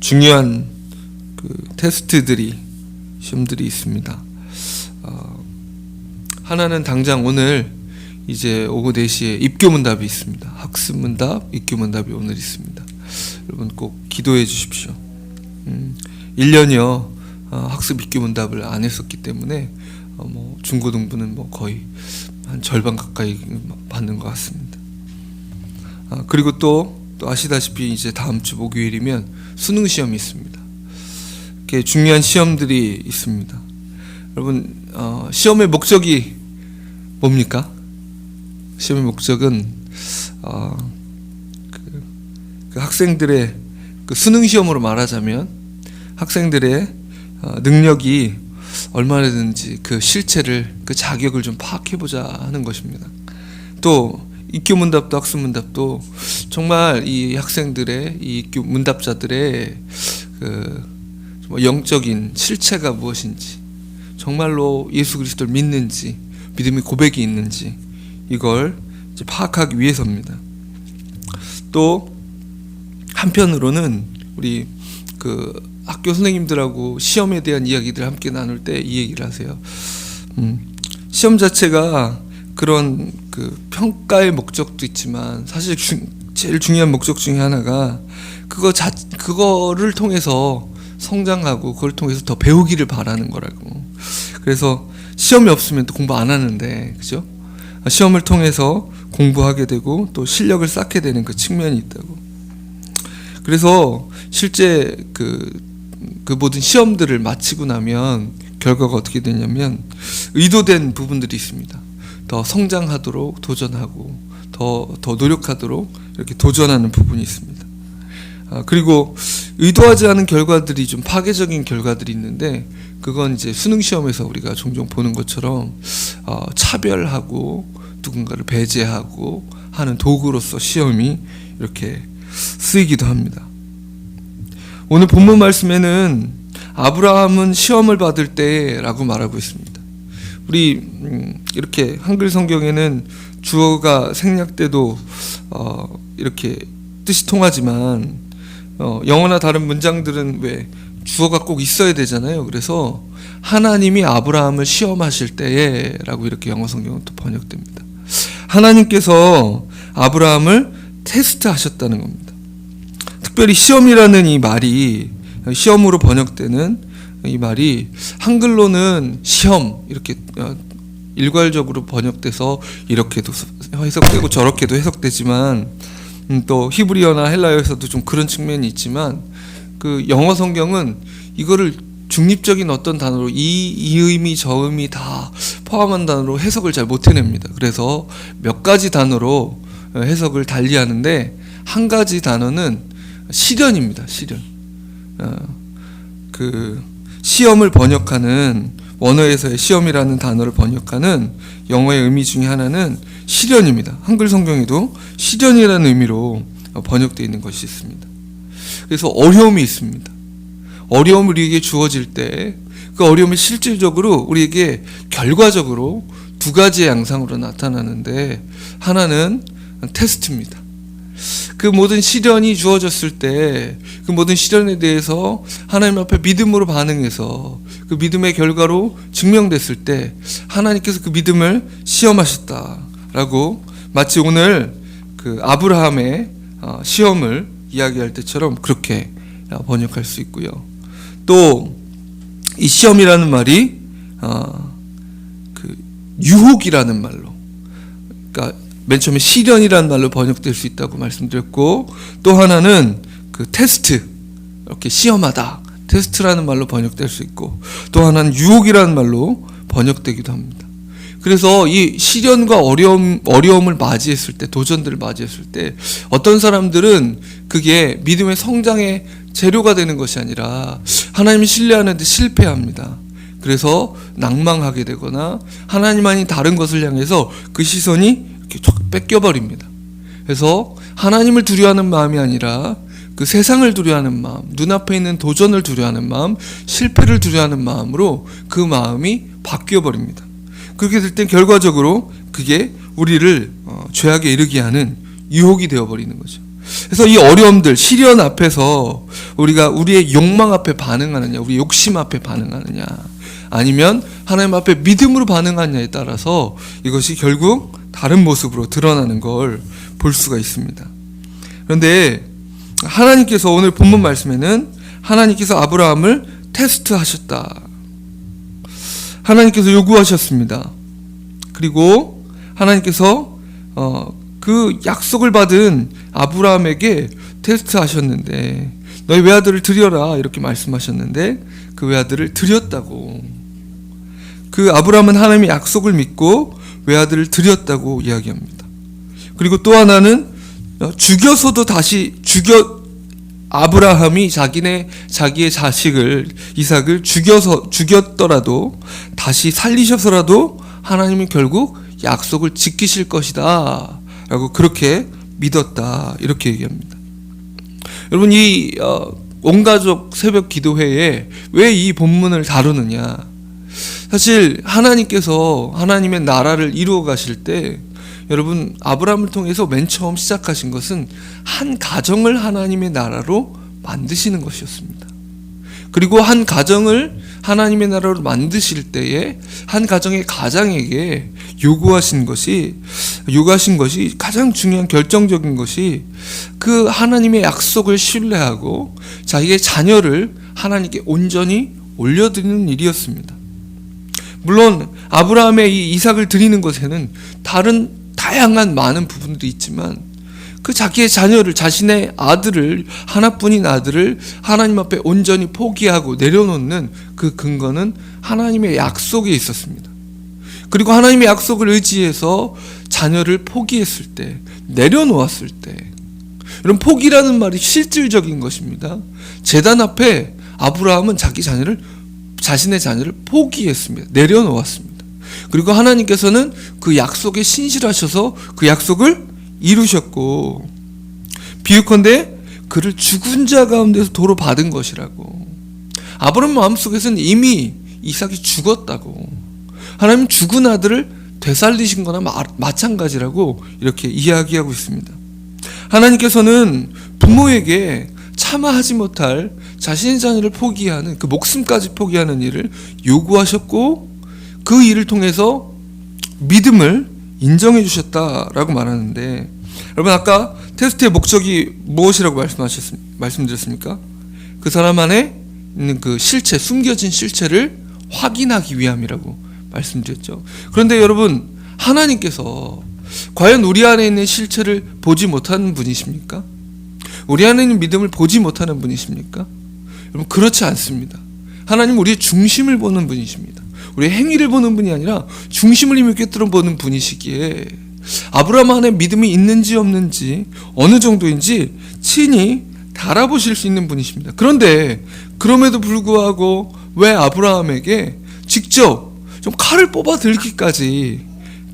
중요한 그 테스트들이 시험들이 있습니다. 어, 하나는 당장 오늘 이제 오후 4시에 입교 문답이 있습니다. 학습 문답, 입교 문답이 오늘 있습니다. 여러분 꼭 기도해 주십시오. 음, 1년여 어, 학습 입교 문답을 안 했었기 때문에 어, 뭐 중고등부는 뭐 거의 한 절반 가까이 받는 것 같습니다. 아, 그리고 또, 또 아시다시피 이제 다음 주 목요일이면 수능 시험이 있습니다. 이렇게 중요한 시험들이 있습니다. 여러분 어, 시험의 목적이 뭡니까? 시험의 목적은 어, 그, 그 학생들의 그 수능 시험으로 말하자면 학생들의 어, 능력이 얼마나든지 그 실체를 그 자격을 좀 파악해 보자 하는 것입니다. 또 입교 문답도 학습 문답도 정말 이 학생들의 이 입교 문답자들의 그 영적인 실체가 무엇인지 정말로 예수 그리스도를 믿는지 믿음의 고백이 있는지 이걸 파악하기 위해서입니다. 또 한편으로는 우리 그 학교 선생님들하고 시험에 대한 이야기들 함께 나눌 때 이 얘기를 하세요. 음, 시험 자체가 그런 그 평가의 목적도 있지만 사실 중, 제일 중요한 목적 중에 하나가 그거 자 그거를 통해서 성장하고 그걸 통해서 더 배우기를 바라는 거라고. 그래서 시험이 없으면 또 공부 안 하는데 그죠? 시험을 통해서 공부하게 되고 또 실력을 쌓게 되는 그 측면이 있다고. 그래서 실제 그, 그 모든 시험들을 마치고 나면 결과가 어떻게 되냐면 의도된 부분들이 있습니다. 더 성장하도록 도전하고 더, 더 노력하도록 이렇게 도전하는 부분이 있습니다. 아, 그리고 의도하지 않은 결과들이 좀 파괴적인 결과들이 있는데 그건 이제 수능 시험에서 우리가 종종 보는 것처럼 어, 차별하고 누군가를 배제하고 하는 도구로서 시험이 이렇게 쓰이기도 합니다. 오늘 본문 말씀에는 아브라함은 시험을 받을 때라고 말하고 있습니다. 우리 음, 이렇게 한글 성경에는 주어가 생략돼도 어, 이렇게 뜻이 통하지만 어, 영어나 다른 문장들은 왜 주어가 꼭 있어야 되잖아요. 그래서 하나님이 아브라함을 시험하실 때에라고 이렇게 영어 성경은 또 번역됩니다. 하나님께서 아브라함을 테스트하셨다는 겁니다. 특별히 시험이라는 이 말이 시험으로 번역되는 이 말이 한글로는 시험 이렇게 어, 일괄적으로 번역돼서 이렇게도 해석되고 저렇게도 해석되지만 음, 또 히브리어나 헬라어에서도 좀 그런 측면이 있지만 그 영어 성경은 이거를 중립적인 어떤 단어로 이, 이 의미 저 의미 다 포함한 단어로 해석을 잘 못 해냅니다. 그래서 몇 가지 단어로 어, 해석을 달리 하는데 한 가지 단어는 시련입니다. 시련. 어, 그 시험을 번역하는 원어에서의 시험이라는 단어를 번역하는 영어의 의미 중에 하나는 시련입니다. 한글 성경에도 시련이라는 의미로 번역되어 있는 것이 있습니다. 그래서 어려움이 있습니다. 어려움이 우리에게 주어질 때 그 어려움이 실질적으로 우리에게 결과적으로 두 가지의 양상으로 나타나는데 하나는 테스트입니다. 그 모든 시련이 주어졌을 때 그 모든 시련에 대해서 하나님 앞에 믿음으로 반응해서 그 믿음의 결과로 증명됐을 때 하나님께서 그 믿음을 시험하셨다라고 마치 오늘 그 아브라함의 어, 시험을 이야기할 때처럼 그렇게 번역할 수 있고요. 또 이 시험이라는 말이 어, 그 유혹이라는 말로 그러니까 맨 처음에 시련이라는 말로 번역될 수 있다고 말씀드렸고 또 하나는 그 테스트 이렇게 시험하다 테스트라는 말로 번역될 수 있고 또 하나는 유혹이라는 말로 번역되기도 합니다. 그래서 이 시련과 어려움 어려움을 맞이했을 때 도전들을 맞이했을 때 어떤 사람들은 그게 믿음의 성장의 재료가 되는 것이 아니라 하나님을 신뢰하는데 실패합니다. 그래서 낭망하게 되거나 하나님만이 다른 것을 향해서 그 시선이 쫙 뺏겨버립니다. 그래서 하나님을 두려워하는 마음이 아니라 그 세상을 두려워하는 마음, 눈앞에 있는 도전을 두려워하는 마음, 실패를 두려워하는 마음으로 그 마음이 바뀌어 버립니다. 그렇게 될 땐 결과적으로 그게 우리를 어, 죄악에 이르게 하는 유혹이 되어 버리는 거죠. 그래서 이 어려움들, 시련 앞에서 우리가 우리의 욕망 앞에 반응하느냐, 우리 욕심 앞에 반응하느냐, 아니면 하나님 앞에 믿음으로 반응하느냐에 따라서 이것이 결국 다른 모습으로 드러나는 걸 볼 수가 있습니다. 그런데 하나님께서 오늘 본문 말씀에는 하나님께서 아브라함을 테스트하셨다. 하나님께서 요구하셨습니다. 그리고 하나님께서 어, 그 약속을 받은 아브라함에게 테스트하셨는데 너희 외아들을 드려라 이렇게 말씀하셨는데 그 외아들을 드렸다고 그 아브라함은 하나님의 약속을 믿고 외아들을 드렸다고 이야기합니다. 그리고 또 하나는 어, 죽여서도 다시 죽여 아브라함이 자기네 자기의 자식을 이삭을 죽여서 죽였더라도 다시 살리셔서라도 하나님은 결국 약속을 지키실 것이다라고 그렇게 믿었다 이렇게 얘기합니다. 여러분 이 어, 온가족 새벽 기도회에 왜 이 본문을 다루느냐? 사실 하나님께서 하나님의 나라를 이루어 가실 때 여러분 아브라함을 통해서 맨 처음 시작하신 것은 한 가정을 하나님의 나라로 만드시는 것이었습니다. 그리고 한 가정을 하나님의 나라로 만드실 때에 한 가정의 가장에게 요구하신 것이 요구하신 것이 가장 중요한 결정적인 것이 그 하나님의 약속을 신뢰하고 자기의 자녀를 하나님께 온전히 올려드리는 일이었습니다. 물론 아브라함의 이 이삭을 드리는 것에는 다른 다양한 많은 부분들이 있지만 그 자기의 자녀를 자신의 아들을 하나뿐인 아들을 하나님 앞에 온전히 포기하고 내려놓는 그 근거는 하나님의 약속에 있었습니다. 그리고 하나님의 약속을 의지해서 자녀를 포기했을 때 내려놓았을 때 이런 포기라는 말이 실질적인 것입니다. 재단 앞에 아브라함은 자기 자녀를 자신의 자녀를 포기했습니다. 내려놓았습니다. 그리고 하나님께서는 그 약속에 신실하셔서 그 약속을 이루셨고 비유컨대 그를 죽은 자 가운데서 도로 받은 것이라고 아브라함 마음속에서는 이미 이삭이 죽었다고 하나님 죽은 아들을 되살리신 거나 마, 마찬가지라고 이렇게 이야기하고 있습니다 하나님께서는 부모에게 참아하지 못할 자신의 자녀를 포기하는 그 목숨까지 포기하는 일을 요구하셨고 그 일을 통해서 믿음을 인정해 주셨다라고 말하는데 여러분 아까 테스트의 목적이 무엇이라고 말씀하셨 말씀드렸습니까? 그 사람 안에 있는 그 실체 숨겨진 실체를 확인하기 위함이라고 말씀드렸죠. 그런데 여러분 하나님께서 과연 우리 안에 있는 실체를 보지 못하는 분이십니까? 우리 있는 믿음을 보지 못하는 분이십니까? 여러분 그렇지 않습니다. 하나님 우리의 중심을 보는 분이십니다. 우리의 행위를 보는 분이 아니라 중심을 힘을 꿰뚫어 보는 분이시기에 아브라함 안에 믿음이 있는지 없는지 어느 정도인지 친히 달아보실 수 있는 분이십니다. 그런데 그럼에도 불구하고 왜 아브라함에게 직접 좀 칼을 뽑아 들기까지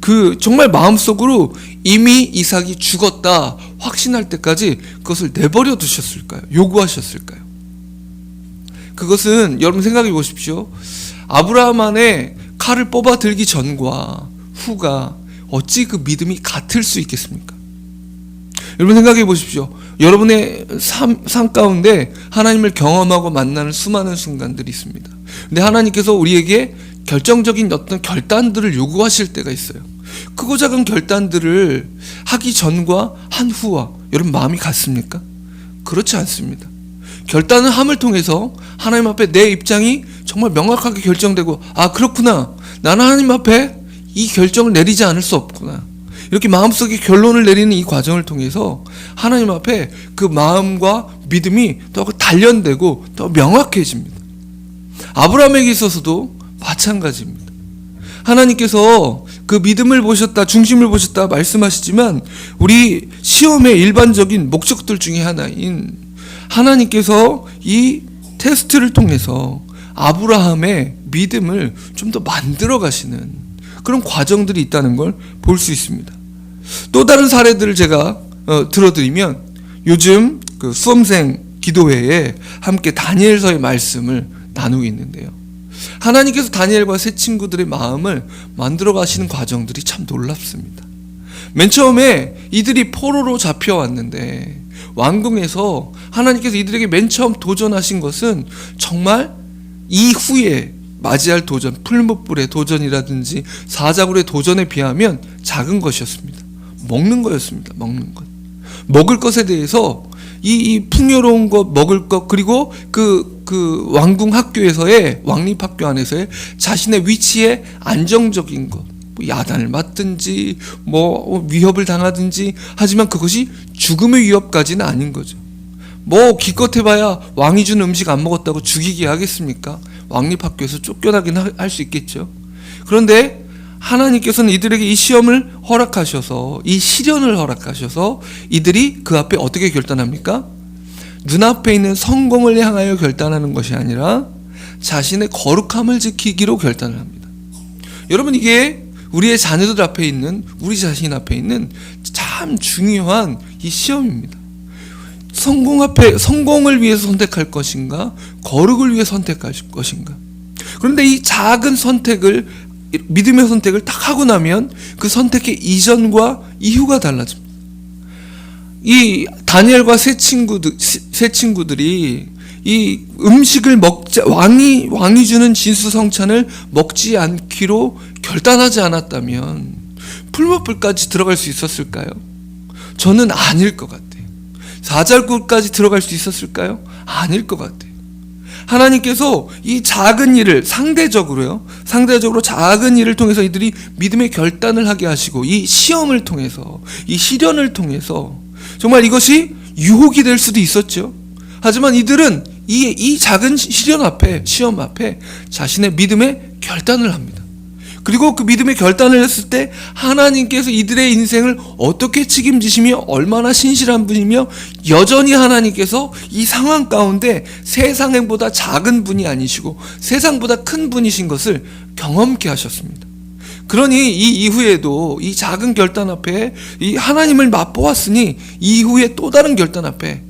그 정말 마음속으로 이미 이삭이 죽었다 확신할 때까지 그것을 내버려 두셨을까요? 요구하셨을까요? 그것은 여러분 생각해 보십시오. 아브라함 안에 칼을 뽑아 들기 전과 후가 어찌 그 믿음이 같을 수 있겠습니까? 여러분 생각해 보십시오. 여러분의 삶, 삶 가운데 하나님을 경험하고 만나는 수많은 순간들이 있습니다. 근데 하나님께서 우리에게 결정적인 어떤 결단들을 요구하실 때가 있어요. 크고 작은 결단들을 하기 전과 한 후와 여러분 마음이 같습니까? 그렇지 않습니다. 결단을 함을 통해서 하나님 앞에 내 입장이 정말 명확하게 결정되고 아 그렇구나 나는 하나님 앞에 이 결정을 내리지 않을 수 없구나 이렇게 마음속에 결론을 내리는 이 과정을 통해서 하나님 앞에 그 마음과 믿음이 더 단련되고 더 명확해집니다 아브라함에게 있어서도 마찬가지입니다 하나님께서 그 믿음을 보셨다 중심을 보셨다 말씀하시지만 우리 시험의 일반적인 목적들 중에 하나인 하나님께서 이 테스트를 통해서 아브라함의 믿음을 좀 더 만들어 가시는 그런 과정들이 있다는 걸 볼 수 있습니다. 또 다른 사례들을 제가 어, 들어드리면 요즘 그 수험생 기도회에 함께 다니엘서의 말씀을 나누고 있는데요. 하나님께서 다니엘과 새 친구들의 마음을 만들어 가시는 과정들이 참 놀랍습니다. 맨 처음에 이들이 포로로 잡혀왔는데 왕궁에서 하나님께서 이들에게 맨 처음 도전하신 것은 정말 이후에 맞이할 도전, 풀무불의 도전이라든지 사자굴의 도전에 비하면 작은 것이었습니다. 먹는 거였습니다. 먹는 것. 먹을 것에 대해서 이, 이 풍요로운 것, 먹을 것, 그리고 그, 그 왕궁 학교에서의, 왕립 학교 안에서의 자신의 위치에 안정적인 것, 뭐 야단을 맞든지, 뭐 위협을 당하든지, 하지만 그것이 죽음의 위협까지는 아닌 거죠. 뭐 기껏해봐야 왕이 준 음식 안 먹었다고 죽이게 하겠습니까? 왕립 학교에서 쫓겨나긴 할 수 있겠죠. 그런데 하나님께서는 이들에게 이 시험을 허락하셔서 이 시련을 허락하셔서 이들이 그 앞에 어떻게 결단합니까? 눈앞에 있는 성공을 향하여 결단하는 것이 아니라 자신의 거룩함을 지키기로 결단을 합니다. 여러분 이게 우리의 자녀들 앞에 있는 우리 자신 앞에 있는 참 중요한 이 시험입니다. 성공 앞에 성공을 위해서 선택할 것인가 거룩을 위해 선택할 것인가 그런데 이 작은 선택을 믿음의 선택을 딱 하고 나면 그 선택의 이전과 이후가 달라집니다. 이 다니엘과 세 친구들 세 친구들이 이 음식을 먹자 왕이 왕이 주는 진수성찬을 먹지 않기로 결단하지 않았다면 풀무불까지 들어갈 수 있었을까요? 저는 아닐 것 같아요. 사절굴까지 들어갈 수 있었을까요? 아닐 것 같아요. 하나님께서 이 작은 일을 상대적으로요, 상대적으로 작은 일을 통해서 이들이 믿음의 결단을 하게 하시고 이 시험을 통해서 이 시련을 통해서 정말 이것이 유혹이 될 수도 있었죠. 하지만 이들은 이, 이 작은 시련 앞에 시험 앞에 자신의 믿음의 결단을 합니다. 그리고 그 믿음의 결단을 했을 때 하나님께서 이들의 인생을 어떻게 책임지시며 얼마나 신실한 분이며 여전히 하나님께서 이 상황 가운데 세상보다 작은 분이 아니시고 세상보다 큰 분이신 것을 경험케 하셨습니다. 그러니 이 이후에도 이 작은 결단 앞에 이 하나님을 맛보았으니 이후에 또 다른 결단 앞에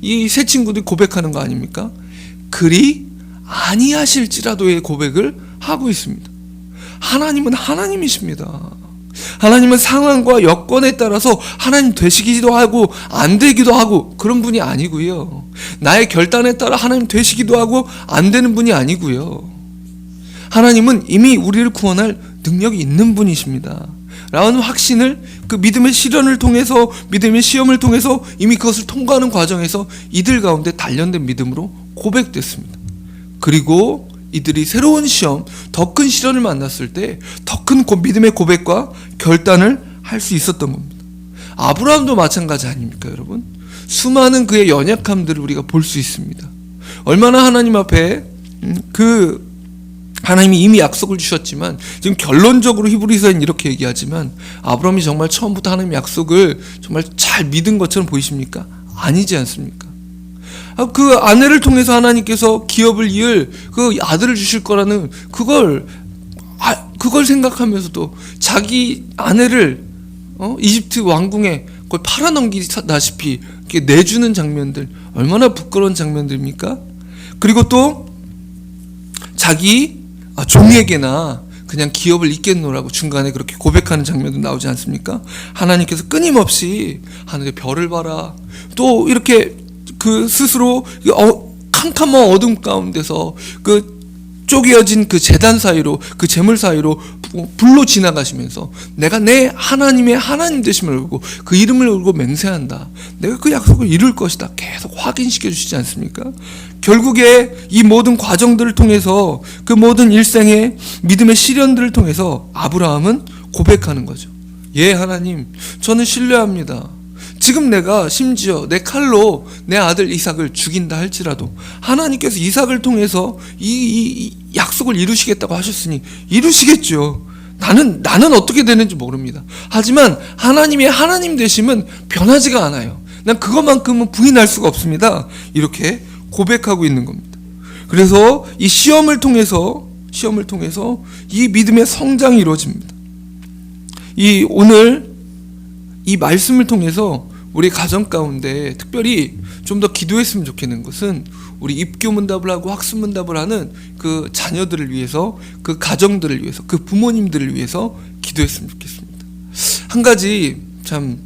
이 세 친구들이 고백하는 거 아닙니까? 그리 아니하실지라도의 고백을 하고 있습니다. 하나님은 하나님이십니다. 하나님은 상황과 여건에 따라서 하나님 되시기도 하고 안 되기도 하고 그런 분이 아니고요. 나의 결단에 따라 하나님 되시기도 하고 안 되는 분이 아니고요. 하나님은 이미 우리를 구원할 능력이 있는 분이십니다. 라는 확신을 그 믿음의 시련을 통해서 믿음의 시험을 통해서 이미 그것을 통과하는 과정에서 이들 가운데 단련된 믿음으로 고백됐습니다. 그리고 이들이 새로운 시험, 더 큰 시련을 만났을 때 더 큰 믿음의 고백과 결단을 할 수 있었던 겁니다. 아브라함도 마찬가지 아닙니까, 여러분? 수많은 그의 연약함들을 우리가 볼 수 있습니다. 얼마나 하나님 앞에 음, 그 하나님이 이미 약속을 주셨지만 지금 결론적으로 히브리서는 이렇게 얘기하지만 아브라함이 정말 처음부터 하나님 약속을 정말 잘 믿은 것처럼 보이십니까? 아니지 않습니까? 아, 그 아내를 통해서 하나님께서 기업을 이을 그 아들을 주실 거라는 그걸 아, 그걸 생각하면서도 자기 아내를 어? 이집트 왕궁에 그걸 팔아넘기다시피 내주는 장면들 얼마나 부끄러운 장면들입니까? 그리고 또 자기 아, 종에게나 그냥 기업을 잇겠노라고 중간에 그렇게 고백하는 장면도 나오지 않습니까? 하나님께서 끊임없이 하늘의 별을 봐라. 또 이렇게 그 스스로 어, 캄캄한 어둠 가운데서 그 쪼개어진 그 재단 사이로 그 재물 사이로 불로 지나가시면서 내가 내 하나님의 하나님 되심을 알고 그 이름을 울고 맹세한다. 내가 그 약속을 이룰 것이다. 계속 확인시켜 주시지 않습니까? 결국에 이 모든 과정들을 통해서 그 모든 일생의 믿음의 시련들을 통해서 아브라함은 고백하는 거죠. 예, 하나님, 저는 신뢰합니다. 지금 내가 심지어 내 칼로 내 아들 이삭을 죽인다 할지라도 하나님께서 이삭을 통해서 이, 이, 이 약속을 이루시겠다고 하셨으니 이루시겠죠. 나는 나는 어떻게 되는지 모릅니다. 하지만 하나님의 하나님 되심은 변하지가 않아요. 난 그것만큼은 부인할 수가 없습니다. 이렇게 고백하고 있는 겁니다. 그래서 이 시험을 통해서 시험을 통해서 이 믿음의 성장이 이루어집니다. 이 오늘 이 말씀을 통해서 우리 가정 가운데 특별히 좀 더 기도했으면 좋겠는 것은 우리 입교 문답을 하고 학습 문답을 하는 그 자녀들을 위해서 그 가정들을 위해서 그 부모님들을 위해서 기도했으면 좋겠습니다. 한 가지 참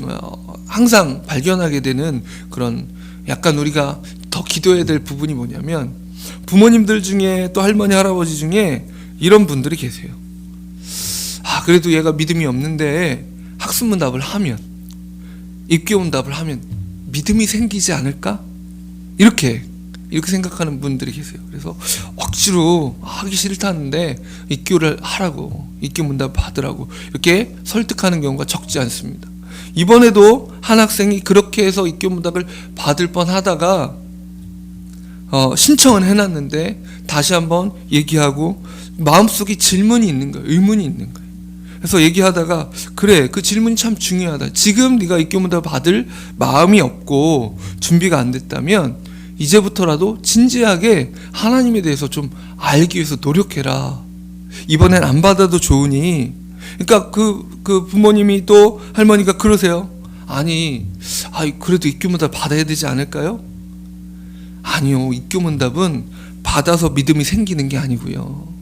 어, 항상 발견하게 되는 그런 약간 우리가 더 기도해야 될 부분이 뭐냐면 부모님들 중에 또 할머니 할아버지 중에 이런 분들이 계세요. 아 그래도 얘가 믿음이 없는데 학습문답을 하면 입교문답을 하면 믿음이 생기지 않을까? 이렇게 이렇게 생각하는 분들이 계세요. 그래서 억지로 하기 싫다는데 입교를 하라고 입교 문답 받으라고 이렇게 설득하는 경우가 적지 않습니다. 이번에도 한 학생이 그렇게 해서 입교 문답을 받을 뻔하다가 어, 신청은 해놨는데 다시 한번 얘기하고 마음속에 질문이 있는 거예요. 의문이 있는 거예요. 그래서 얘기하다가 그래 그 질문이 참 중요하다. 지금 네가 입교문답 받을 마음이 없고 준비가 안 됐다면 이제부터라도 진지하게 하나님에 대해서 좀 알기 위해서 노력해라. 이번엔 안 받아도 좋으니. 그러니까 그, 그 부모님이 또 할머니가 그러세요. 아니, 아, 그래도 입교문답 받아야 되지 않을까요? 아니요. 입교문답은 받아서 믿음이 생기는 게 아니고요.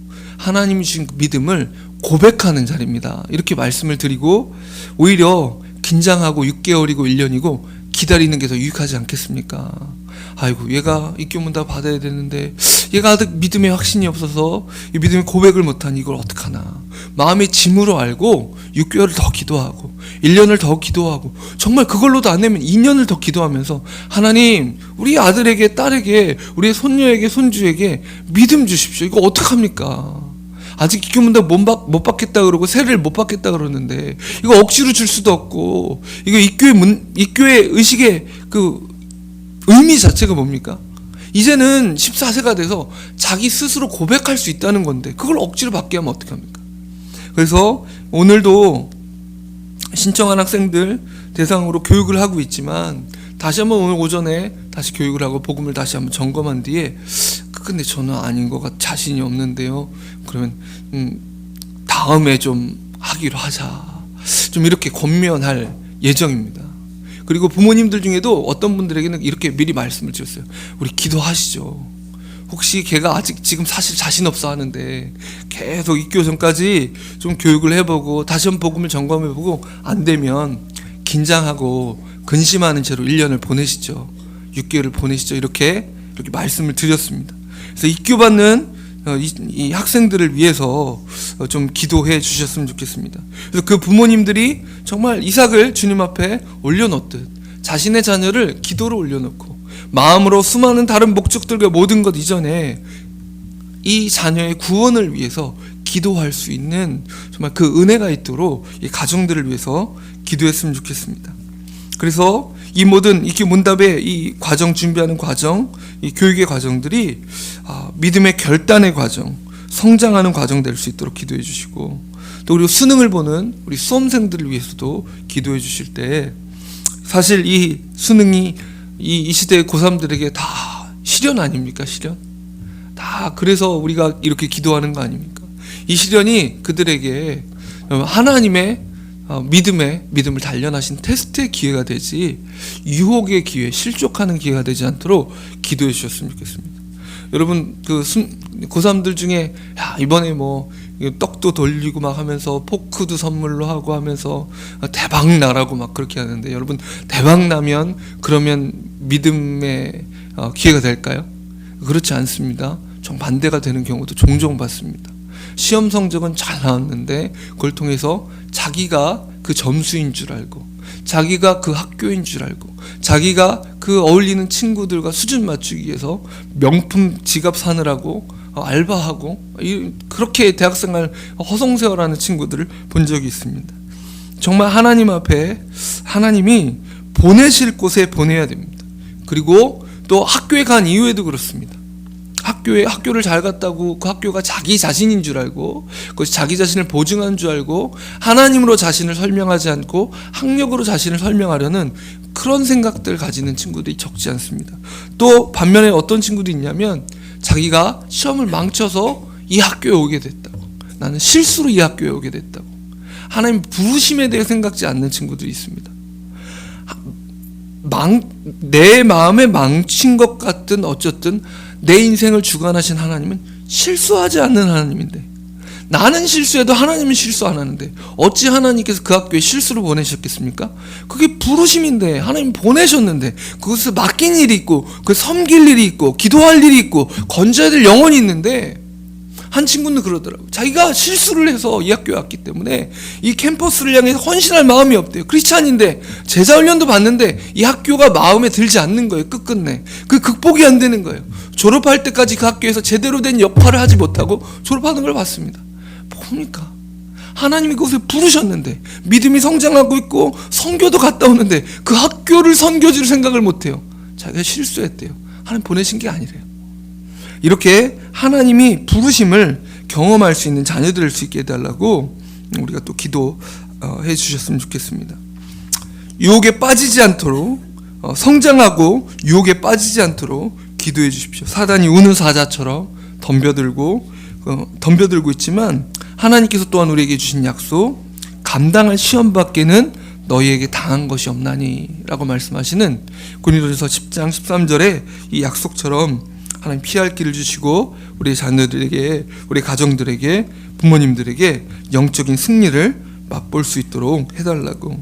하나님이 주신 그 믿음을 고백하는 자리입니다. 이렇게 말씀을 드리고 오히려 긴장하고 6개월이고 1년이고 기다리는 게 더 유익하지 않겠습니까? 아이고 얘가 입교문답 받아야 되는데 얘가 아직 믿음의 확신이 없어서 이 믿음의 고백을 못한 이걸 어떡하나 마음의 짐으로 알고 6개월을 더 기도하고 1년을 더 기도하고 정말 그걸로도 안 되면 2년을 더 기도하면서 하나님 우리 아들에게 딸에게 우리의 손녀에게 손주에게 믿음 주십시오 이거 어떡합니까 아직 입교문답 못, 받, 못 받겠다 그러고 세례를 못 받겠다 그러는데 이거 억지로 줄 수도 없고 이거 입교의 문 입교의 의식의 그 의미 자체가 뭡니까? 이제는 14세가 돼서 자기 스스로 고백할 수 있다는 건데 그걸 억지로 받게 하면 어떡합니까? 그래서 오늘도 신청한 학생들 대상으로 교육을 하고 있지만 다시 한번 오늘 오전에 다시 교육을 하고 복음을 다시 한번 점검한 뒤에 근데 저는 아닌 것 같, 자신이 없는데요. 그러면 음, 다음에 좀 하기로 하자. 좀 이렇게 권면할 예정입니다. 그리고 부모님들 중에도 어떤 분들에게는 이렇게 미리 말씀을 드렸어요. 우리 기도하시죠. 혹시 걔가 아직 지금 사실 자신 없어 하는데 계속 입교 전까지 좀 교육을 해보고 다시 한번 복음을 점검해보고 안 되면 긴장하고 근심하는 채로 1년을 보내시죠. 6개월을 보내시죠. 이렇게 이렇게 말씀을 드렸습니다. 그래서 입교받는 어, 이, 이 학생들을 위해서 어, 좀 기도해 주셨으면 좋겠습니다. 그래서 그 부모님들이 정말 이삭을 주님 앞에 올려놓듯 자신의 자녀를 기도로 올려놓고 마음으로 수많은 다른 목적들과 모든 것 이전에 이 자녀의 구원을 위해서 기도할 수 있는 정말 그 은혜가 있도록 이 가정들을 위해서 기도했으면 좋겠습니다. 그래서 이 모든 이렇게 문답의 이 과정 준비하는 과정, 이 교육의 과정들이 아, 믿음의 결단의 과정, 성장하는 과정 될 수 있도록 기도해 주시고 또 그리고 수능을 보는 우리 수험생들을 위해서도 기도해 주실 때 사실 이 수능이 이, 이 시대의 고3들에게 다 시련 아닙니까 시련? 다 그래서 우리가 이렇게 기도하는 거 아닙니까? 이 시련이 그들에게 하나님의 어, 믿음의 믿음을 단련하신 테스트의 기회가 되지 유혹의 기회, 실족하는 기회가 되지 않도록 기도해 주셨으면 좋겠습니다. 여러분 그 고3들 중에 야 이번에 뭐 떡도 돌리고 막 하면서 포크도 선물로 하고 하면서 대박 나라고 막 그렇게 하는데 여러분 대박 나면 그러면 믿음의 어, 기회가 될까요? 그렇지 않습니다. 정반대가 되는 경우도 종종 봤습니다. 시험 성적은 잘 나왔는데 그걸 통해서 자기가 그 점수인 줄 알고 자기가 그 학교인 줄 알고 자기가 그 어울리는 친구들과 수준 맞추기 위해서 명품 지갑 사느라고 알바하고 그렇게 대학생활 허송세월하는 친구들을 본 적이 있습니다. 정말 하나님 앞에 하나님이 보내실 곳에 보내야 됩니다. 그리고 또 학교에 간 이후에도 그렇습니다. 학교에 학교를 잘 갔다고 그 학교가 자기 자신인 줄 알고 그것이 자기 자신을 보증한 줄 알고 하나님으로 자신을 설명하지 않고 학력으로 자신을 설명하려는 그런 생각들 가지는 친구들이 적지 않습니다. 또 반면에 어떤 친구도 있냐면 자기가 시험을 망쳐서 이 학교에 오게 됐다고 나는 실수로 이 학교에 오게 됐다고 하나님 부르심에 대해 생각지 않는 친구들이 있습니다. 망, 내 마음에 망친 것 같든 어쨌든 내 인생을 주관하신 하나님은 실수하지 않는 하나님인데 나는 실수해도 하나님은 실수 안 하는데 어찌 하나님께서 그 학교에 실수를 보내셨겠습니까? 그게 부르심인데 하나님 보내셨는데 그것을 맡긴 일이 있고 그 섬길 일이 있고 기도할 일이 있고 건져야 될 영혼이 있는데 한 친구는 그러더라고. 자기가 실수를 해서 이 학교에 왔기 때문에 이 캠퍼스를 향해 헌신할 마음이 없대요. 크리스찬인데 제자 훈련도 받는데 이 학교가 마음에 들지 않는 거예요. 끝끝내. 그 극복이 안 되는 거예요. 졸업할 때까지 그 학교에서 제대로 된 역할을 하지 못하고 졸업하는 걸 봤습니다. 뭡니까? 하나님이 그곳에 부르셨는데 믿음이 성장하고 있고 선교도 갔다 오는데 그 학교를 선교지를 생각을 못해요. 자기가 실수했대요. 하나님 보내신 게 아니래요. 이렇게 하나님이 부르심을 경험할 수 있는 자녀들 될수 있게 해달라고 우리가 또 기도해 주셨으면 좋겠습니다. 유혹에 빠지지 않도록 어, 성장하고 유혹에 빠지지 않도록 기도해 주십시오. 사단이 우는 사자처럼 덤벼들고 어, 덤벼들고 있지만 하나님께서 또한 우리에게 주신 약속 감당할 시험 밖에는 너희에게 당한 것이 없나니라고 말씀하시는 고린도전서 10장 13절에 이 약속처럼 하나님 피할 길을 주시고 우리 자녀들에게 우리 가정들에게 부모님들에게 영적인 승리를 맛볼 수 있도록 해달라고.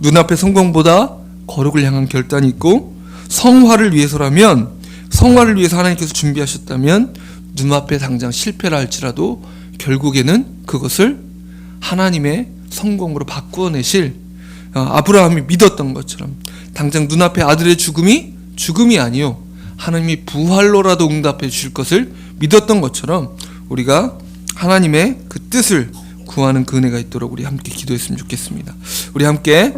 눈앞의 성공보다 거룩을 향한 결단이 있고 성화를 위해서라면 성화를 위해서 하나님께서 준비하셨다면 눈앞에 당장 실패를 할지라도 결국에는 그것을 하나님의 성공으로 바꾸어내실 어, 아브라함이 믿었던 것처럼 당장 눈앞에 아들의 죽음이 죽음이 아니요 하나님이 부활로라도 응답해 주실 것을 믿었던 것처럼 우리가 하나님의 그 뜻을 구하는 그 은혜가 있도록 우리 함께 기도했으면 좋겠습니다. 우리 함께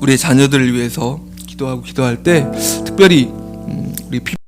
우리의 자녀들을 위해서 기도하고 기도할 때 특별히 음, 우리 피